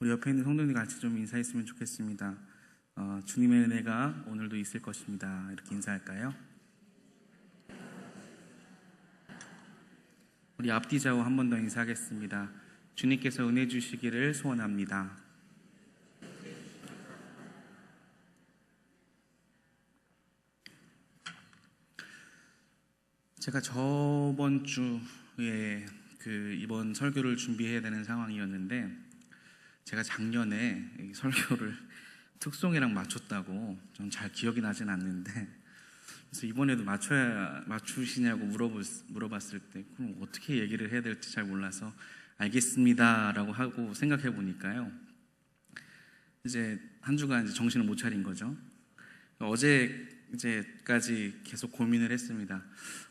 우리 옆에 있는 성도님 같이 좀 인사했으면 좋겠습니다. 어, 주님의 은혜가 오늘도 있을 것입니다. 이렇게 인사할까요? 우리 앞뒤 좌우 한 번 더 인사하겠습니다. 주님께서 은혜 주시기를 소원합니다. 제가 저번 주에 그 이번 설교를 준비해야 되는 상황이었는데 제가 작년에 이 설교를 특송이랑 맞췄다고 좀 잘 기억이 나진 않는데 그래서 이번에도 맞춰야 맞추시냐고 물어볼, 물어봤을 때 그럼 어떻게 얘기를 해야 될지 잘 몰라서 알겠습니다라고 하고 생각해 보니까요 이제 한 주간 이제 정신을 못 차린 거죠. 어제 이제까지 계속 고민을 했습니다.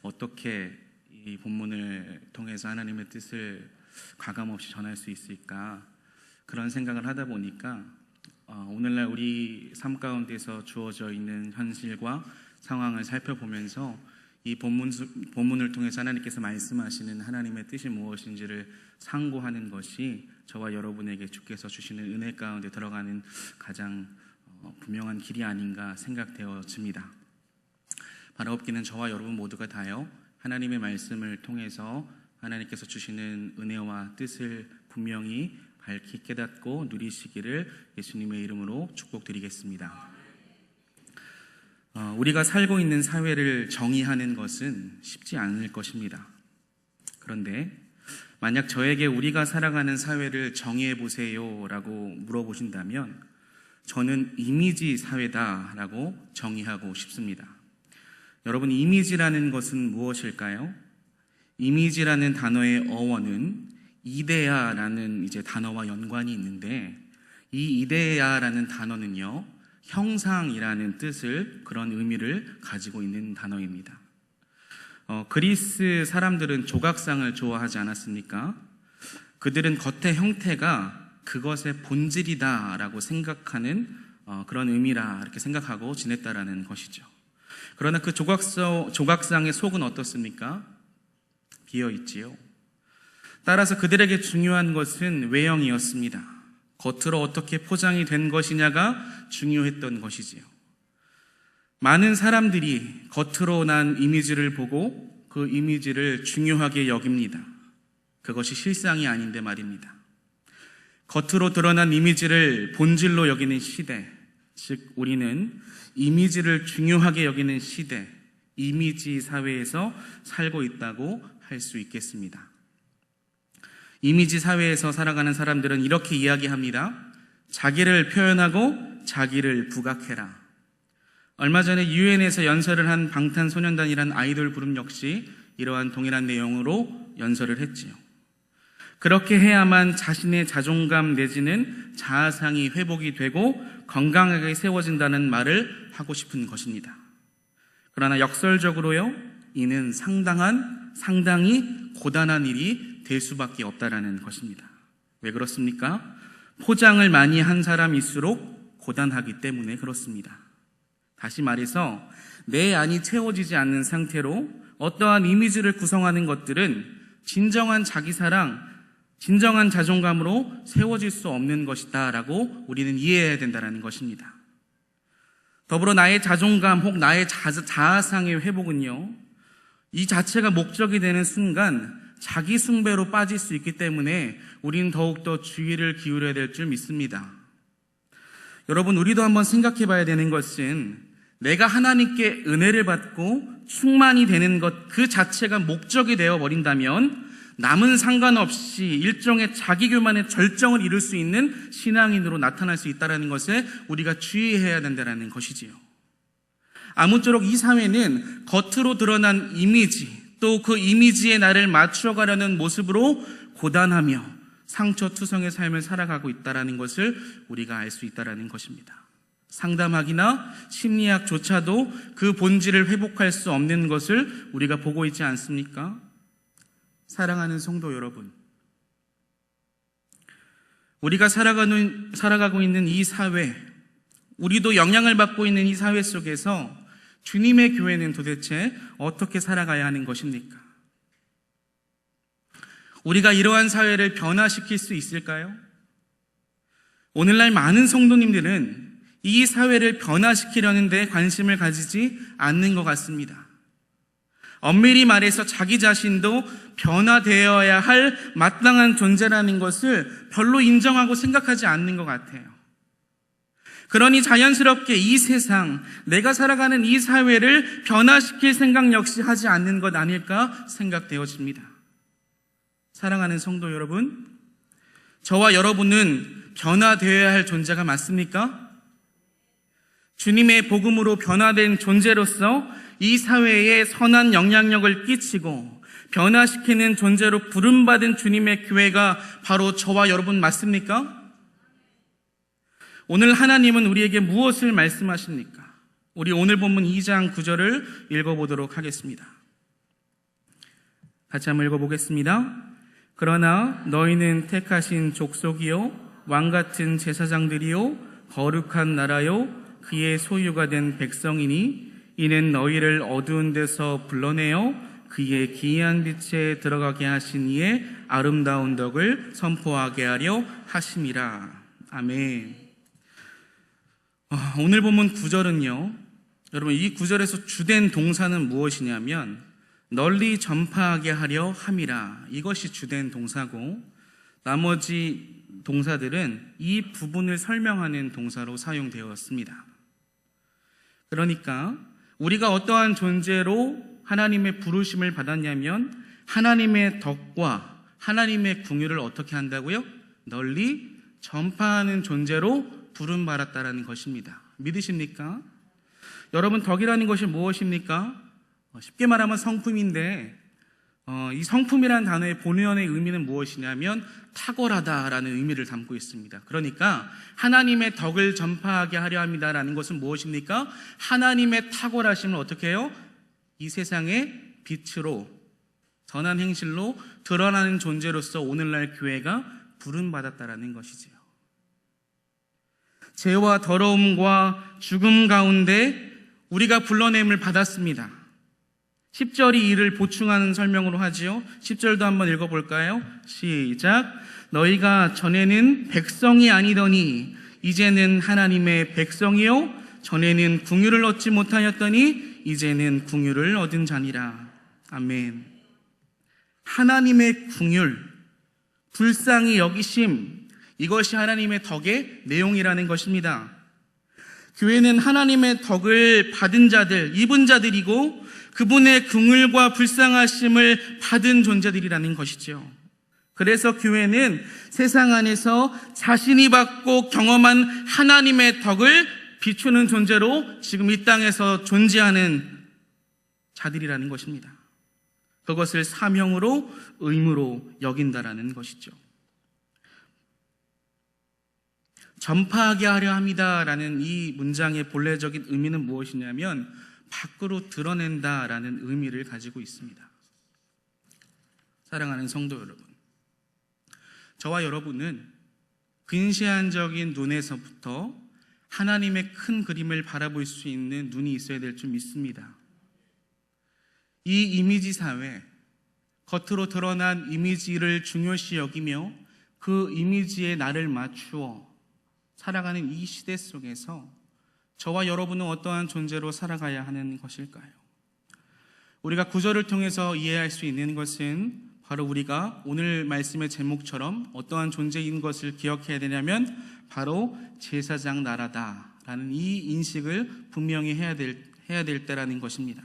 어떻게 이 본문을 통해서 하나님의 뜻을 과감 없이 전할 수 있을까 그런 생각을 하다 보니까 어, 오늘날 우리 삶 가운데서 주어져 있는 현실과 상황을 살펴보면서 이 본문, 본문을 통해서 하나님께서 말씀하시는 하나님의 뜻이 무엇인지를 상고하는 것이 저와 여러분에게 주께서 주시는 은혜 가운데 들어가는 가장 어, 분명한 길이 아닌가 생각되어집니다. 바로 없기는 저와 여러분 모두가 다요 하나님의 말씀을 통해서 하나님께서 주시는 은혜와 뜻을 분명히 밝히 깨닫고 누리시기를 예수님의 이름으로 축복드리겠습니다. 어, 우리가 살고 있는 사회를 정의하는 것은 쉽지 않을 것입니다. 그런데 만약 저에게 우리가 살아가는 사회를 정의해 보세요 라고 물어보신다면 저는 이미지 사회다라고 정의하고 싶습니다. 여러분, 이미지라는 것은 무엇일까요? 이미지라는 단어의 어원은 이데아라는 이제 단어와 연관이 있는데 이 이데아라는 단어는요 형상이라는 뜻을 그런 의미를 가지고 있는 단어입니다. 어, 그리스 사람들은 조각상을 좋아하지 않았습니까? 그들은 겉의 형태가 그것의 본질이다라고 생각하는 어, 그런 의미라 이렇게 생각하고 지냈다라는 것이죠. 그러나 그 조각서, 조각상의 속은 어떻습니까? 비어 있지요. 따라서 그들에게 중요한 것은 외형이었습니다. 겉으로 어떻게 포장이 된 것이냐가 중요했던 것이지요. 많은 사람들이 겉으로 난 이미지를 보고 그 이미지를 중요하게 여깁니다. 그것이 실상이 아닌데 말입니다. 겉으로 드러난 이미지를 본질로 여기는 시대, 즉, 우리는 이미지를 중요하게 여기는 시대, 이미지 사회에서 살고 있다고 할 수 있겠습니다. 이미지 사회에서 살아가는 사람들은 이렇게 이야기합니다. 자기를 표현하고 자기를 부각해라. 얼마 전에 유엔에서 연설을 한 방탄소년단이란 아이돌 그룹 역시 이러한 동일한 내용으로 연설을 했지요. 그렇게 해야만 자신의 자존감 내지는 자아상이 회복이 되고 건강하게 세워진다는 말을 하고 싶은 것입니다. 그러나 역설적으로요, 이는 상당한, 상당히 고단한 일이 될 수밖에 없다라는 것입니다. 왜 그렇습니까? 포장을 많이 한 사람일수록 고단하기 때문에 그렇습니다. 다시 말해서 내 안이 채워지지 않는 상태로 어떠한 이미지를 구성하는 것들은 진정한 자기 사랑, 진정한 자존감으로 세워질 수 없는 것이다라고 우리는 이해해야 된다는 것입니다. 더불어 나의 자존감 혹 나의 자아상의 회복은요, 이 자체가 목적이 되는 순간 자기 숭배로 빠질 수 있기 때문에 우리는 더욱더 주의를 기울여야 될 줄 믿습니다. 여러분, 우리도 한번 생각해 봐야 되는 것은 내가 하나님께 은혜를 받고 충만이 되는 것 그 자체가 목적이 되어 버린다면 남은 상관없이 일종의 자기교만의 절정을 이룰 수 있는 신앙인으로 나타날 수 있다는 것에 우리가 주의해야 된다는 것이지요. 아무쪼록 이 사회는 겉으로 드러난 이미지, 또 그 이미지에 나를 맞추어가려는 모습으로 고단하며 상처투성의 삶을 살아가고 있다는 것을 우리가 알 수 있다는 것입니다. 상담학이나 심리학조차도 그 본질을 회복할 수 없는 것을 우리가 보고 있지 않습니까? 사랑하는 성도 여러분. 우리가 살아가는, 살아가고 있는 이 사회, 우리도 영향을 받고 있는 이 사회 속에서 주님의 교회는 도대체 어떻게 살아가야 하는 것입니까? 우리가 이러한 사회를 변화시킬 수 있을까요? 오늘날 많은 성도님들은 이 사회를 변화시키려는 데 관심을 가지지 않는 것 같습니다. 엄밀히 말해서 자기 자신도 변화되어야 할 마땅한 존재라는 것을 별로 인정하고 생각하지 않는 것 같아요. 그러니 자연스럽게 이 세상, 내가 살아가는 이 사회를 변화시킬 생각 역시 하지 않는 것 아닐까 생각되어집니다. 사랑하는 성도 여러분, 저와 여러분은 변화되어야 할 존재가 맞습니까? 주님의 복음으로 변화된 존재로서 이 사회에 선한 영향력을 끼치고 변화시키는 존재로 부름받은 주님의 교회가 바로 저와 여러분 맞습니까? 오늘 하나님은 우리에게 무엇을 말씀하십니까? 우리 오늘 본문 2장 9절을 읽어보도록 하겠습니다. 같이 한번 읽어보겠습니다. 그러나 너희는 택하신 족속이요, 왕 같은 제사장들이요, 거룩한 나라요, 그의 소유가 된 백성이니 이는 너희를 어두운 데서 불러내어 그의 기이한 빛에 들어가게 하신 이의 아름다운 덕을 선포하게 하려 하심이라. 아멘. 아, 오늘 본문 9절은요. 여러분 이 9절에서 주된 동사는 무엇이냐면 널리 전파하게 하려 함이라. 이것이 주된 동사고 나머지 동사들은 이 부분을 설명하는 동사로 사용되었습니다. 그러니까 우리가 어떠한 존재로 하나님의 부르심을 받았냐면 하나님의 덕과 하나님의 궁유를 어떻게 한다고요? 널리 전파하는 존재로 부름 받았다라는 것입니다. 믿으십니까? 여러분 덕이라는 것이 무엇입니까? 어, 쉽게 말하면 성품인데 어, 이 성품이라는 단어의 본연의 의미는 무엇이냐면 탁월하다라는 의미를 담고 있습니다. 그러니까 하나님의 덕을 전파하게 하려 합니다라는 것은 무엇입니까? 하나님의 탁월하심을 어떻게 해요? 이 세상의 빛으로 선한 행실로 드러나는 존재로서 오늘날 교회가 부름받았다라는 것이지요. 죄와 더러움과 죽음 가운데 우리가 불러냄을 받았습니다. 10절이 이를 보충하는 설명으로 하지요. 10절도 한번 읽어볼까요? 시작. 너희가 전에는 백성이 아니더니 이제는 하나님의 백성이요. 전에는 궁유를 얻지 못하였더니 이제는 궁유를 얻은 자니라. 아멘. 하나님의 궁율, 불쌍히 여기심, 이것이 하나님의 덕의 내용이라는 것입니다. 교회는 하나님의 덕을 받은 자들, 입은 자들이고 그분의 긍휼과 불쌍하심을 받은 존재들이라는 것이죠. 그래서 교회는 세상 안에서 자신이 받고 경험한 하나님의 덕을 비추는 존재로 지금 이 땅에서 존재하는 자들이라는 것입니다. 그것을 사명으로 의무로 여긴다라는 것이죠. 전파하게 하려 합니다라는 이 문장의 본래적인 의미는 무엇이냐면 밖으로 드러낸다라는 의미를 가지고 있습니다. 사랑하는 성도 여러분, 저와 여러분은 근시안적인 눈에서부터 하나님의 큰 그림을 바라볼 수 있는 눈이 있어야 될 줄 믿습니다. 이 이미지 사회, 겉으로 드러난 이미지를 중요시 여기며 그 이미지에 나를 맞추어 살아가는 이 시대 속에서 저와 여러분은 어떠한 존재로 살아가야 하는 것일까요? 우리가 구절을 통해서 이해할 수 있는 것은 바로 우리가 오늘 말씀의 제목처럼 어떠한 존재인 것을 기억해야 되냐면 바로 제사장 나라다라는 이 인식을 분명히 해야 될, 해야 될 때라는 것입니다.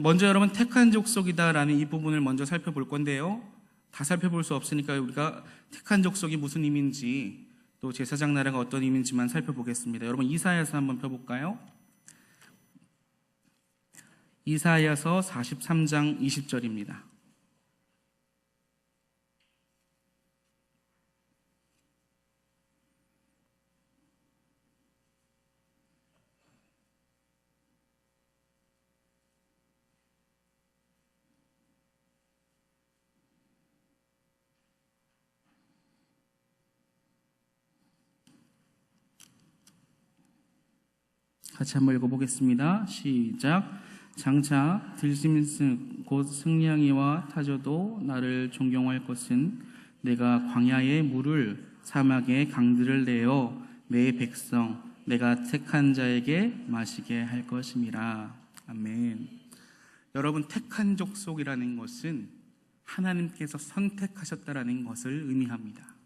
먼저 여러분 택한 족속이다라는 이 부분을 먼저 살펴볼 건데요. 다 살펴볼 수 없으니까 우리가 택한 족속이 무슨 의미인지 또 제사장 나라가 어떤 의미인지만 살펴보겠습니다. 여러분 이사야서 한번 펴볼까요? 이사야서 43장 20절입니다. 같이 한번 읽어보겠습니다. 시작. 장차 들짐승 곧 승냥이와 타저도 나를 존경할 것은 내가 광야의 물을 사막에 강들을 내어 내 백성 내가 택한 자에게 마시게 할 것임이라. 아멘. 여러분 택한 족속이라는 것은 하나님께서 선택하셨다라는 것을 의미합니다.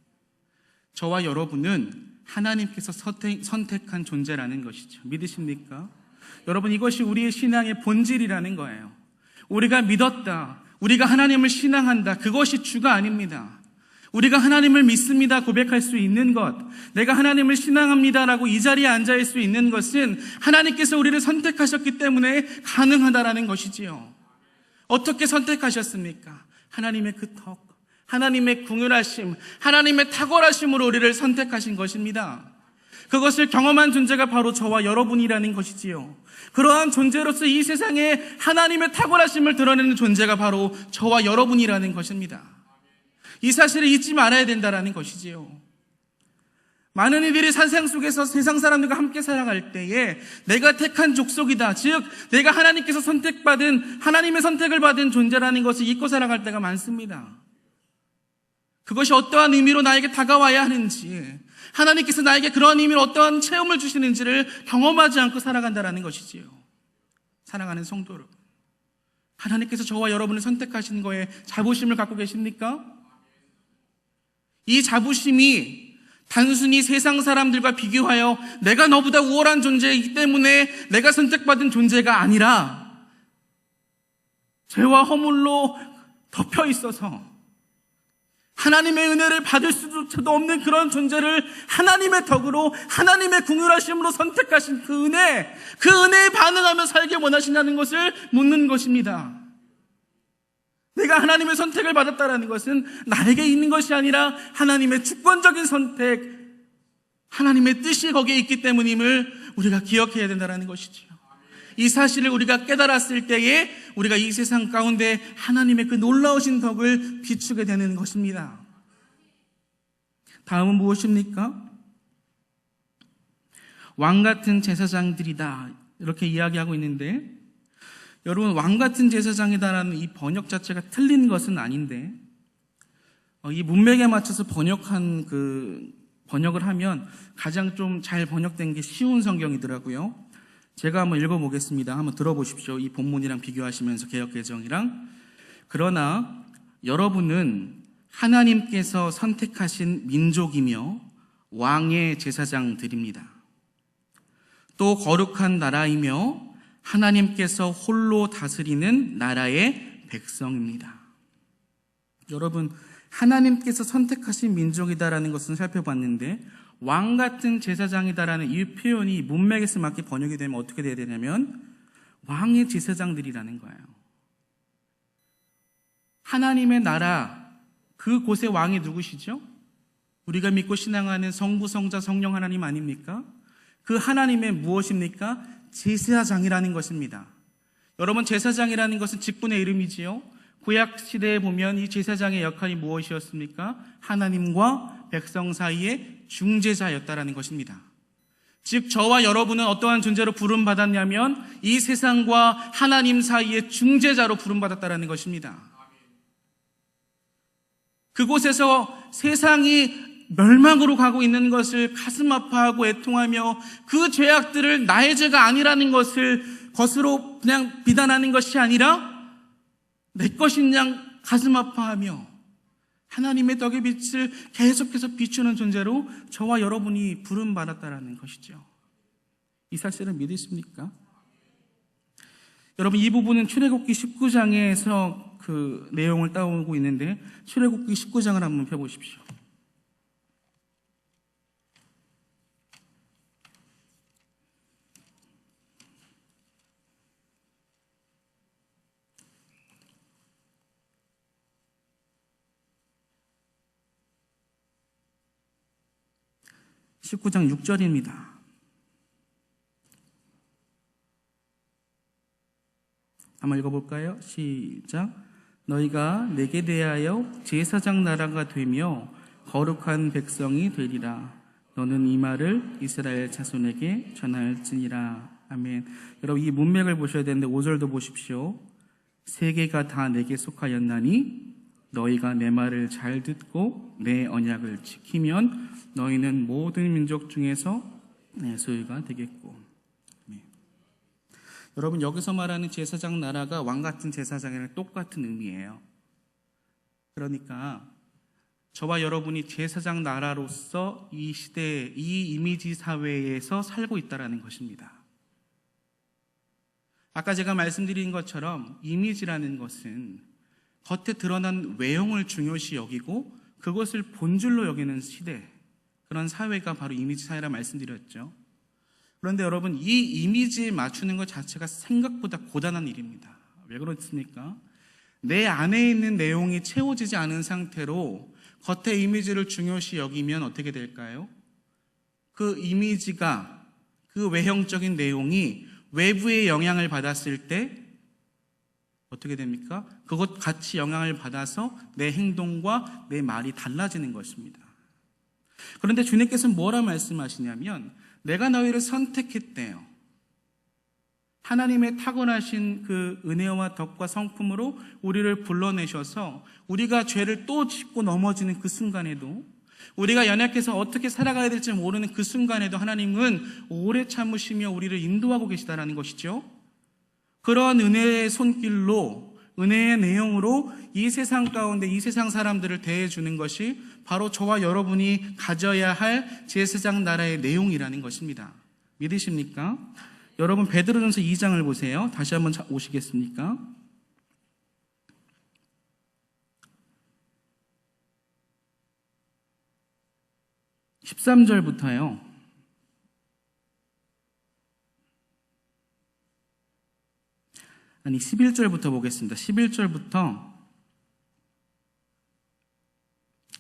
저와 여러분은 하나님께서 선택, 선택한 존재라는 것이죠. 믿으십니까? 여러분 이것이 우리의 신앙의 본질이라는 거예요. 우리가 믿었다. 우리가 하나님을 신앙한다. 그것이 주가 아닙니다. 우리가 하나님을 믿습니다 고백할 수 있는 것, 내가 하나님을 신앙합니다라고 이 자리에 앉아 있을 수 있는 것은 하나님께서 우리를 선택하셨기 때문에 가능하다라는 것이지요. 어떻게 선택하셨습니까? 하나님의 그 덕, 하나님의 궁휼하심, 하나님의 탁월하심으로 우리를 선택하신 것입니다. 그것을 경험한 존재가 바로 저와 여러분이라는 것이지요. 그러한 존재로서 이 세상에 하나님의 탁월하심을 드러내는 존재가 바로 저와 여러분이라는 것입니다. 이 사실을 잊지 말아야 된다라는 것이지요. 많은 이들이 산상 속에서 세상 사람들과 함께 살아갈 때에 내가 택한 족속이다. 즉, 내가 하나님께서 선택받은, 하나님의 선택을 받은 존재라는 것을 잊고 살아갈 때가 많습니다. 그것이 어떠한 의미로 나에게 다가와야 하는지, 하나님께서 나에게 그런 의미로 어떠한 체험을 주시는지를 경험하지 않고 살아간다라는 것이지요. 사랑하는 성도를. 하나님께서 저와 여러분을 선택하신 거에 자부심을 갖고 계십니까? 이 자부심이 단순히 세상 사람들과 비교하여 내가 너보다 우월한 존재이기 때문에 내가 선택받은 존재가 아니라 죄와 허물로 덮여 있어서 하나님의 은혜를 받을 수도 없는 그런 존재를 하나님의 덕으로 하나님의 궁휼하심으로 선택하신 그 은혜, 그 은혜에 반응하며 살게 원하신다는 것을 묻는 것입니다. 내가 하나님의 선택을 받았다라는 것은 나에게 있는 것이 아니라 하나님의 주권적인 선택, 하나님의 뜻이 거기에 있기 때문임을 우리가 기억해야 된다는 것이지요. 이 사실을 우리가 깨달았을 때에 우리가 이 세상 가운데 하나님의 그 놀라우신 덕을 비추게 되는 것입니다. 다음은 무엇입니까? 왕 같은 제사장들이다. 이렇게 이야기하고 있는데, 여러분, 왕 같은 제사장이다라는 이 번역 자체가 틀린 것은 아닌데, 어, 이 문맥에 맞춰서 번역한 그, 번역을 하면 가장 좀 잘 번역된 게 쉬운 성경이더라고요. 제가 한번 읽어보겠습니다. 한번 들어보십시오. 이 본문이랑 비교하시면서 개혁개정이랑. 그러나 여러분은 하나님께서 선택하신 민족이며 왕의 제사장들입니다. 또 거룩한 나라이며 하나님께서 홀로 다스리는 나라의 백성입니다. 여러분, 하나님께서 선택하신 민족이다라는 것은 살펴봤는데 왕 같은 제사장이다라는 이 표현이 문맥에서 맞게 번역이 되면 어떻게 돼야 되냐면 왕의 제사장들이라는 거예요. 하나님의 나라 그곳의 왕이 누구시죠? 우리가 믿고 신앙하는 성부, 성자, 성령 하나님 아닙니까? 그 하나님의 무엇입니까? 제사장이라는 것입니다. 여러분 제사장이라는 것은 직분의 이름이지요. 구약 시대에 보면 이 제사장의 역할이 무엇이었습니까? 하나님과 백성 사이의 중재자였다라는 것입니다. 즉 저와 여러분은 어떠한 존재로 부름 받았냐면 이 세상과 하나님 사이의 중재자로 부름 받았다라는 것입니다. 그곳에서 세상이 멸망으로 가고 있는 것을 가슴 아파하고 애통하며 그 죄악들을 나의 죄가 아니라는 것을 것으로 그냥 비난하는 것이 아니라 내 것인 양 가슴 아파하며 하나님의 덕의 빛을 계속해서 비추는 존재로 저와 여러분이 부름 받았다라는 것이죠. 이 사실을 믿으십니까? 여러분 이 부분은 출애굽기 19장에서 그 내용을 따오고 있는데 출애굽기 19장을 한번 펴 보십시오. 19장 6절입니다. 한번 읽어볼까요? 시작. 너희가 내게 대하여 제사장 나라가 되며 거룩한 백성이 되리라. 너는 이 말을 이스라엘 자손에게 전할지니라. 아멘. 여러분 이 문맥을 보셔야 되는데 5절도 보십시오. 세계가 다 내게 속하였나니 너희가 내 말을 잘 듣고 내 언약을 지키면 너희는 모든 민족 중에서 내 소유가 되겠고. 네. 여러분 여기서 말하는 제사장 나라가 왕 같은 제사장이랑 똑같은 의미예요. 그러니까 저와 여러분이 제사장 나라로서 이 시대, 이 이미지 사회에서 살고 있다라는 것입니다. 아까 제가 말씀드린 것처럼 이미지라는 것은 겉에 드러난 외형을 중요시 여기고 그것을 본줄로 여기는 시대, 그런 사회가 바로 이미지 사회라 말씀드렸죠. 그런데 여러분, 이 이미지에 맞추는 것 자체가 생각보다 고단한 일입니다. 왜 그렇습니까? 내 안에 있는 내용이 채워지지 않은 상태로 겉의 이미지를 중요시 여기면 어떻게 될까요? 그 이미지가 그 외형적인 내용이 외부의 영향을 받았을 때 어떻게 됩니까? 그것 같이 영향을 받아서 내 행동과 내 말이 달라지는 것입니다. 그런데 주님께서는 뭐라 말씀하시냐면 내가 너희를 선택했대요. 하나님의 타고나신 그 은혜와 덕과 성품으로 우리를 불러내셔서 우리가 죄를 또 짓고 넘어지는 그 순간에도 우리가 연약해서 어떻게 살아가야 될지 모르는 그 순간에도 하나님은 오래 참으시며 우리를 인도하고 계시다라는 것이죠. 그러한 은혜의 손길로 은혜의 내용으로 이 세상 가운데 이 세상 사람들을 대해주는 것이 바로 저와 여러분이 가져야 할 제사장 나라의 내용이라는 것입니다. 믿으십니까? 여러분 베드로전서 2장을 보세요. 다시 한번 오시겠습니까? 13절부터요. 아니 11절부터 보겠습니다. 11절부터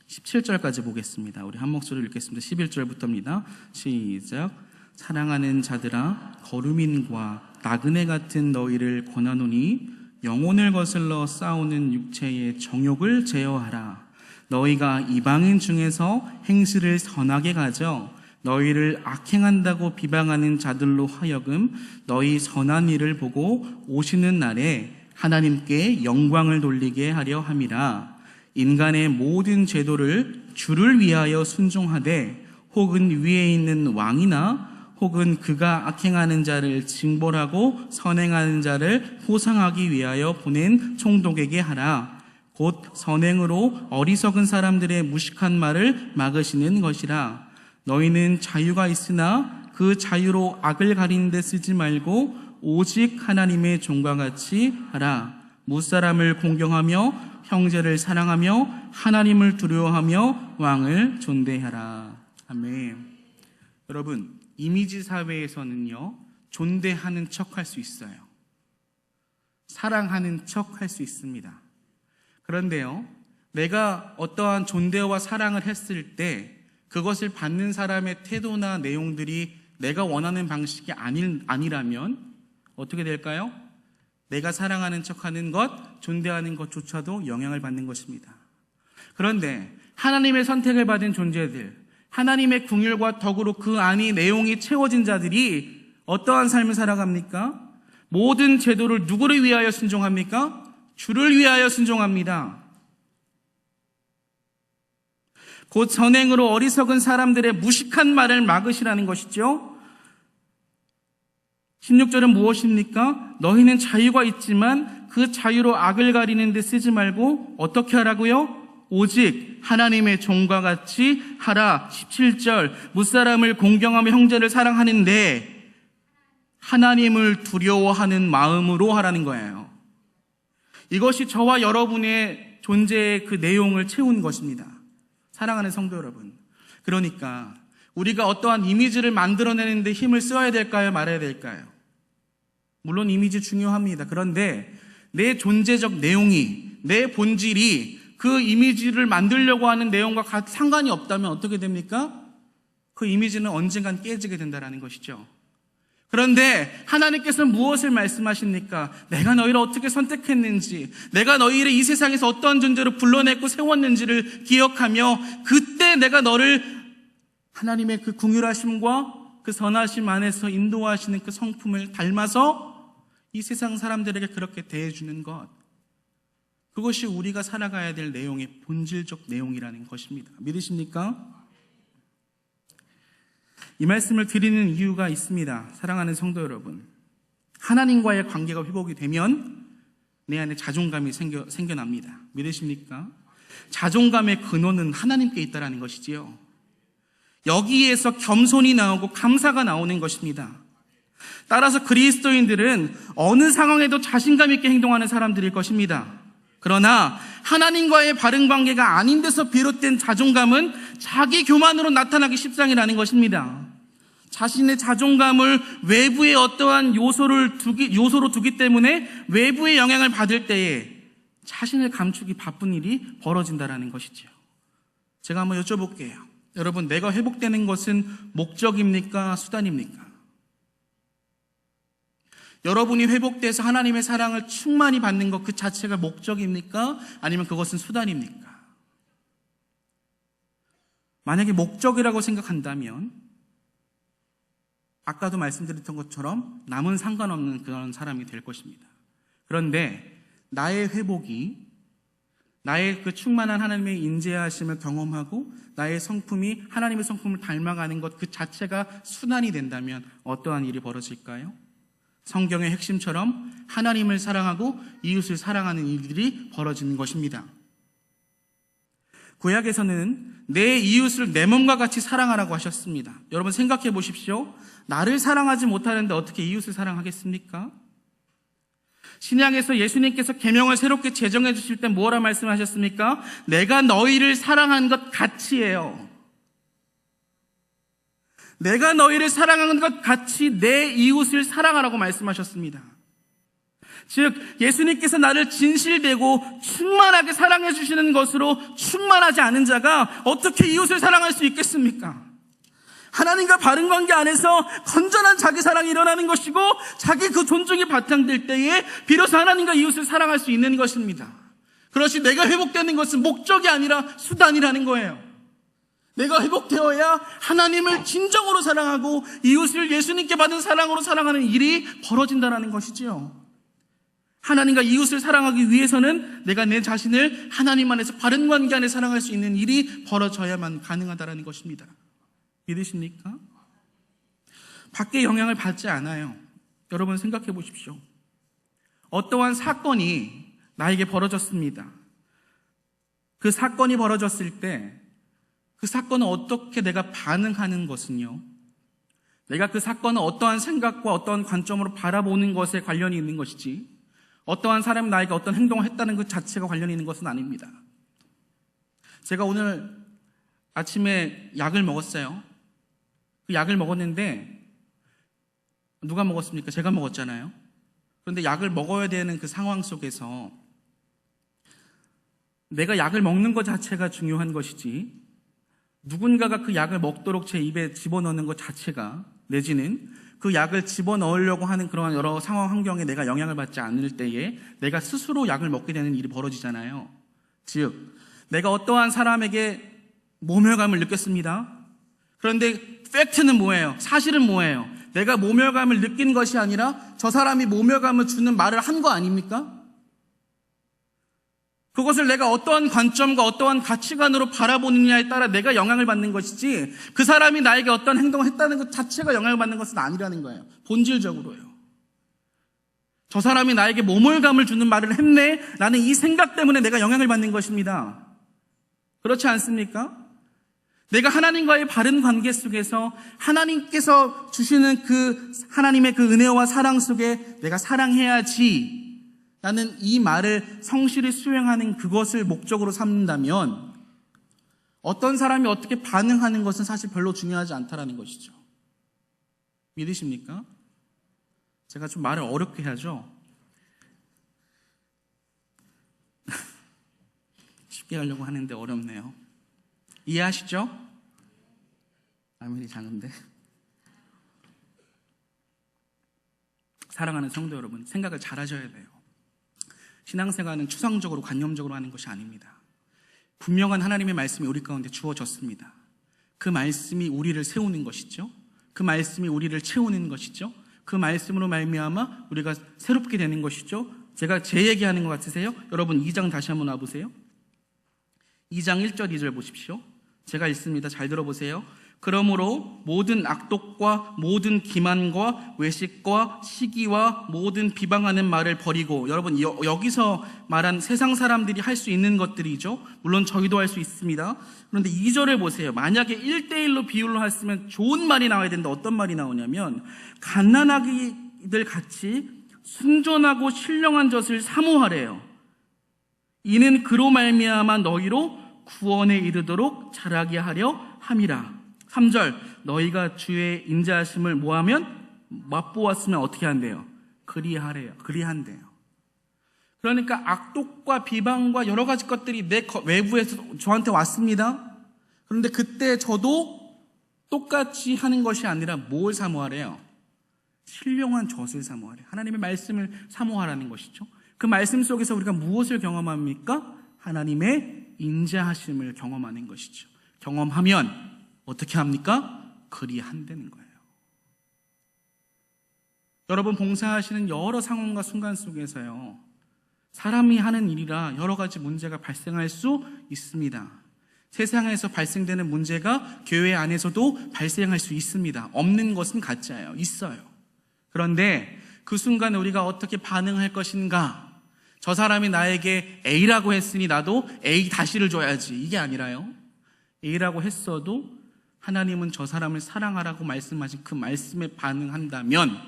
17절까지 보겠습니다. 우리 한 목소리 읽겠습니다. 11절부터입니다. 시작. 사랑하는 자들아 거루민과 나그네 같은 너희를 권하노니 영혼을 거슬러 싸우는 육체의 정욕을 제어하라. 너희가 이방인 중에서 행실을 선하게 가져 너희를 악행한다고 비방하는 자들로 하여금 너희 선한 일을 보고 오시는 날에 하나님께 영광을 돌리게 하려 함이라. 인간의 모든 제도를 주를 위하여 순종하되 혹은 위에 있는 왕이나 혹은 그가 악행하는 자를 징벌하고 선행하는 자를 보상하기 위하여 보낸 총독에게 하라. 곧 선행으로 어리석은 사람들의 무식한 말을 막으시는 것이라. 너희는 자유가 있으나 그 자유로 악을 가리는 데 쓰지 말고 오직 하나님의 종과 같이 하라. 무사람을 공경하며 형제를 사랑하며 하나님을 두려워하며 왕을 존대하라. 아멘. 여러분, 이미지 사회에서는요, 존대하는 척 할 수 있어요. 사랑하는 척 할 수 있습니다. 그런데요, 내가 어떠한 존대와 사랑을 했을 때 그것을 받는 사람의 태도나 내용들이 내가 원하는 방식이 아니, 아니라면 어떻게 될까요? 내가 사랑하는 척 하는 것, 존대하는 것조차도 영향을 받는 것입니다. 그런데 하나님의 선택을 받은 존재들, 하나님의 궁율과 덕으로 그 안이 내용이 채워진 자들이 어떠한 삶을 살아갑니까? 모든 제도를 누구를 위하여 순종합니까? 주를 위하여 순종합니다. 곧 선행으로 어리석은 사람들의 무식한 말을 막으시라는 것이죠. 16절은 무엇입니까? 너희는 자유가 있지만 그 자유로 악을 가리는 데 쓰지 말고 어떻게 하라고요? 오직 하나님의 종과 같이 하라. 17절 무사람을 공경하며 형제를 사랑하는데 하나님을 두려워하는 마음으로 하라는 거예요. 이것이 저와 여러분의 존재의 그 내용을 채운 것입니다. 사랑하는 성도 여러분. 그러니까 우리가 어떠한 이미지를 만들어내는데 힘을 써야 될까요? 말아야 될까요? 물론 이미지 중요합니다. 그런데 내 존재적 내용이, 내 본질이 그 이미지를 만들려고 하는 내용과 상관이 없다면 어떻게 됩니까? 그 이미지는 언젠간 깨지게 된다는 것이죠. 그런데 하나님께서는 무엇을 말씀하십니까? 내가 너희를 어떻게 선택했는지, 내가 너희를 이 세상에서 어떤 존재로 불러냈고 세웠는지를 기억하며 그때 내가 너를 하나님의 그 궁율하심과 그 선하심 안에서 인도하시는 그 성품을 닮아서 이 세상 사람들에게 그렇게 대해주는 것. 그것이 우리가 살아가야 될 내용의 본질적 내용이라는 것입니다. 믿으십니까? 이 말씀을 드리는 이유가 있습니다. 사랑하는 성도 여러분. 하나님과의 관계가 회복이 되면 내 안에 자존감이 생겨, 생겨납니다. 믿으십니까? 자존감의 근원은 하나님께 있다라는 것이지요. 여기에서 겸손이 나오고 감사가 나오는 것입니다. 따라서 그리스도인들은 어느 상황에도 자신감 있게 행동하는 사람들일 것입니다. 그러나 하나님과의 바른 관계가 아닌 데서 비롯된 자존감은 자기 교만으로 나타나기 십상이라는 것입니다. 자신의 자존감을 외부의 어떠한 요소를 두기, 요소로 두기 때문에 외부의 영향을 받을 때에 자신을 감추기 바쁜 일이 벌어진다라는 것이죠. 제가 한번 여쭤볼게요. 여러분, 내가 회복되는 것은 목적입니까? 수단입니까? 여러분이 회복돼서 하나님의 사랑을 충만히 받는 것 그 자체가 목적입니까? 아니면 그것은 수단입니까? 만약에 목적이라고 생각한다면 아까도 말씀드렸던 것처럼 남은 상관없는 그런 사람이 될 것입니다. 그런데 나의 회복이 나의 그 충만한 하나님의 인재하심을 경험하고 나의 성품이 하나님의 성품을 닮아가는 것 그 자체가 수단이 된다면 어떠한 일이 벌어질까요? 성경의 핵심처럼 하나님을 사랑하고 이웃을 사랑하는 일들이 벌어지는 것입니다. 구약에서는 내 이웃을 내 몸과 같이 사랑하라고 하셨습니다. 여러분 생각해 보십시오. 나를 사랑하지 못하는데 어떻게 이웃을 사랑하겠습니까? 신약에서 예수님께서 계명을 새롭게 제정해 주실 때 뭐라 말씀하셨습니까? 내가 너희를 사랑한 것 같이예요. 내가 너희를 사랑하는 것 같이 내 이웃을 사랑하라고 말씀하셨습니다. 즉 예수님께서 나를 진실되고 충만하게 사랑해 주시는 것으로 충만하지 않은 자가 어떻게 이웃을 사랑할 수 있겠습니까? 하나님과 바른 관계 안에서 건전한 자기 사랑이 일어나는 것이고 자기 그 존중이 바탕될 때에 비로소 하나님과 이웃을 사랑할 수 있는 것입니다. 그것이 내가 회복되는 것은 목적이 아니라 수단이라는 거예요. 내가 회복되어야 하나님을 진정으로 사랑하고 이웃을 예수님께 받은 사랑으로 사랑하는 일이 벌어진다는 것이지요. 하나님과 이웃을 사랑하기 위해서는 내가 내 자신을 하나님 안에서 바른 관계 안에 사랑할 수 있는 일이 벌어져야만 가능하다는 것입니다. 믿으십니까? 밖에 영향을 받지 않아요. 여러분 생각해 보십시오. 어떠한 사건이 나에게 벌어졌습니다. 그 사건이 벌어졌을 때 그 사건은 어떻게 내가 반응하는 것은요. 내가 그 사건을 어떠한 생각과 어떠한 관점으로 바라보는 것에 관련이 있는 것이지 어떠한 사람이 나에게 어떤 행동을 했다는 것 자체가 관련이 있는 것은 아닙니다. 제가 오늘 아침에 약을 먹었어요. 그 약을 먹었는데 누가 먹었습니까? 제가 먹었잖아요. 그런데 약을 먹어야 되는 그 상황 속에서 내가 약을 먹는 것 자체가 중요한 것이지 누군가가 그 약을 먹도록 제 입에 집어넣는 것 자체가 내지는 그 약을 집어넣으려고 하는 그런 여러 상황 환경에 내가 영향을 받지 않을 때에 내가 스스로 약을 먹게 되는 일이 벌어지잖아요. 즉, 내가 어떠한 사람에게 모멸감을 느꼈습니다. 그런데 팩트는 뭐예요? 사실은 뭐예요? 내가 모멸감을 느낀 것이 아니라 저 사람이 모멸감을 주는 말을 한 거 아닙니까? 그것을 내가 어떠한 관점과 어떠한 가치관으로 바라보느냐에 따라 내가 영향을 받는 것이지 그 사람이 나에게 어떤 행동을 했다는 것 자체가 영향을 받는 것은 아니라는 거예요. 본질적으로요. 저 사람이 나에게 모멸감을 주는 말을 했네? 나는 이 생각 때문에 내가 영향을 받는 것입니다. 그렇지 않습니까? 내가 하나님과의 바른 관계 속에서 하나님께서 주시는 그 하나님의 그 은혜와 사랑 속에 내가 사랑해야지 나는 이 말을 성실히 수행하는 그것을 목적으로 삼는다면 어떤 사람이 어떻게 반응하는 것은 사실 별로 중요하지 않다라는 것이죠. 믿으십니까? 제가 좀 말을 어렵게 하죠. 쉽게 하려고 하는데 어렵네요. 이해하시죠? 아무리 작은데. 사랑하는 성도 여러분, 생각을 잘 하셔야 돼요. 신앙생활은 추상적으로 관념적으로 하는 것이 아닙니다. 분명한 하나님의 말씀이 우리 가운데 주어졌습니다. 그 말씀이 우리를 세우는 것이죠. 그 말씀이 우리를 채우는 것이죠. 그 말씀으로 말미암아 우리가 새롭게 되는 것이죠. 제가 제 얘기하는 것 같으세요? 여러분 2장 다시 한번 와보세요. 2장 1절 2절 보십시오. 제가 읽습니다. 잘 들어보세요. 그러므로 모든 악독과 모든 기만과 외식과 시기와 모든 비방하는 말을 버리고 여러분 여, 여기서 말한 세상 사람들이 할 수 있는 것들이죠. 물론 저희도 할 수 있습니다. 그런데 2절을 보세요. 만약에 1대1로 비율로 했으면 좋은 말이 나와야 되는데 어떤 말이 나오냐면 갓난아기들 같이 순전하고 신령한 젖을 사모하래요. 이는 그로 말미암아 너희로 구원에 이르도록 자라게 하려 함이라. 3절 너희가 주의 인자하심을 모하면 맛보았으면 어떻게 한대요? 그리하래요. 그리한대요. 그러니까 악독과 비방과 여러 가지 것들이 내 거- 외부에서 저한테 왔습니다. 그런데 그때 저도 똑같이 하는 것이 아니라 뭘 사모하래요? 신령한 젖을 사모하래. 하나님의 말씀을 사모하라는 것이죠. 그 말씀 속에서 우리가 무엇을 경험합니까? 하나님의 인자하심을 경험하는 것이죠. 경험하면 어떻게 합니까? 그리 한다는 거예요. 여러분 봉사하시는 여러 상황과 순간 속에서요. 사람이 하는 일이라 여러 가지 문제가 발생할 수 있습니다. 세상에서 발생되는 문제가 교회 안에서도 발생할 수 있습니다. 없는 것은 가짜예요. 있어요. 그런데 그 순간 우리가 어떻게 반응할 것인가? 저 사람이 나에게 A라고 했으니 나도 A 다시를 줘야지. 이게 아니라요. A라고 했어도 하나님은 저 사람을 사랑하라고 말씀하신 그 말씀에 반응한다면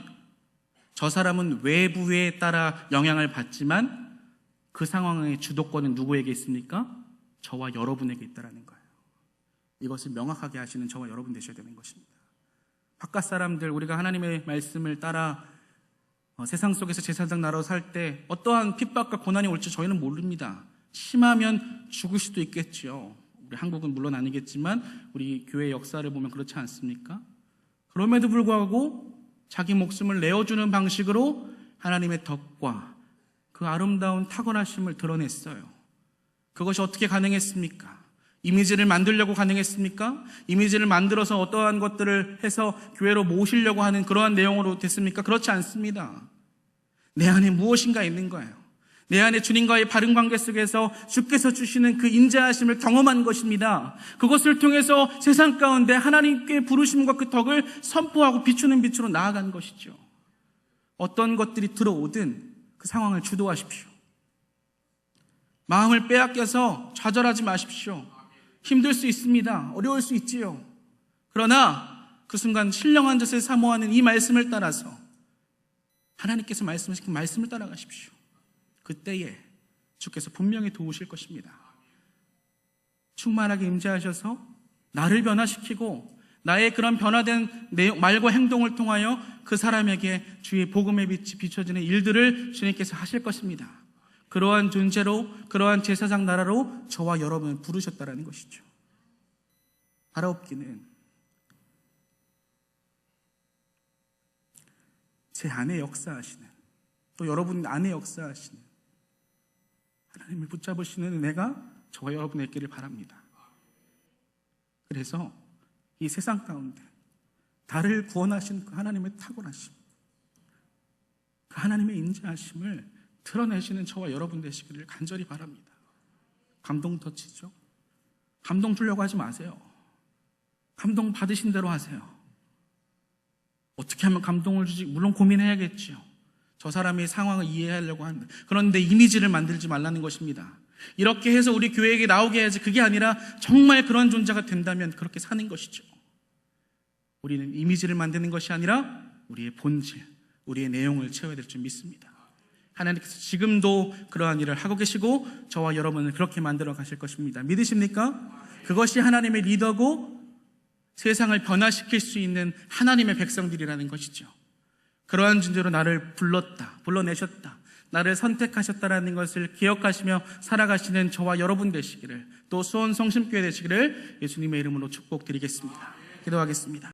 저 사람은 외부에 따라 영향을 받지만 그 상황의 주도권은 누구에게 있습니까? 저와 여러분에게 있다라는 거예요. 이것을 명확하게 하시는 저와 여러분 되셔야 되는 것입니다. 바깥 사람들 우리가 하나님의 말씀을 따라 어, 세상 속에서 제사장 나라로 살 때 어떠한 핍박과 고난이 올지 저희는 모릅니다. 심하면 죽을 수도 있겠지요. 우리 한국은 물론 아니겠지만 우리 교회 역사를 보면 그렇지 않습니까? 그럼에도 불구하고 자기 목숨을 내어주는 방식으로 하나님의 덕과 그 아름다운 탁월하심을 드러냈어요. 그것이 어떻게 가능했습니까? 이미지를 만들려고 가능했습니까? 이미지를 만들어서 어떠한 것들을 해서 교회로 모시려고 하는 그러한 내용으로 됐습니까? 그렇지 않습니다. 내 안에 무엇인가 있는 거예요. 내 안에 주님과의 바른 관계 속에서 주께서 주시는 그 인자하심을 경험한 것입니다. 그것을 통해서 세상 가운데 하나님께 부르심과 그 덕을 선포하고 비추는 빛으로 나아간 것이죠. 어떤 것들이 들어오든 그 상황을 주도하십시오. 마음을 빼앗겨서 좌절하지 마십시오. 힘들 수 있습니다. 어려울 수 있지요. 그러나 그 순간 신령한 젖을 사모하는 이 말씀을 따라서 하나님께서 말씀하신 그 말씀을 따라가십시오. 그때에 주께서 분명히 도우실 것입니다. 충만하게 임재하셔서 나를 변화시키고 나의 그런 변화된 말과 행동을 통하여 그 사람에게 주의 복음의 빛이 비춰지는 일들을 주님께서 하실 것입니다. 그러한 존재로 그러한 제사장 나라로 저와 여러분을 부르셨다라는 것이죠. 바라옵기는 제 안에 역사하시는 또 여러분 안에 역사하시는 하나님을 붙잡으시는 은혜가 저와 여러분에 있기를 바랍니다. 그래서 이 세상 가운데 나를 구원하신 그 하나님의 탁월하심, 그 하나님의 인자하심을 드러내시는 저와 여러분 되시기를 간절히 바랍니다. 감동 터치죠? 감동 주려고 하지 마세요. 감동 받으신 대로 하세요. 어떻게 하면 감동을 주지? 물론 고민해야겠지요. 저 사람의 상황을 이해하려고 하는데. 그런데 이미지를 만들지 말라는 것입니다. 이렇게 해서 우리 교회에게 나오게 해야지 그게 아니라 정말 그런 존재가 된다면 그렇게 사는 것이죠. 우리는 이미지를 만드는 것이 아니라 우리의 본질, 우리의 내용을 채워야 될 줄 믿습니다. 하나님께서 지금도 그러한 일을 하고 계시고 저와 여러분을 그렇게 만들어 가실 것입니다. 믿으십니까? 그것이 하나님의 리더고 세상을 변화시킬 수 있는 하나님의 백성들이라는 것이죠. 그러한 존재로 나를 불렀다, 불러내셨다, 나를 선택하셨다라는 것을 기억하시며 살아가시는 저와 여러분 되시기를 또 수원 성심교회 되시기를 예수님의 이름으로 축복드리겠습니다. 기도하겠습니다.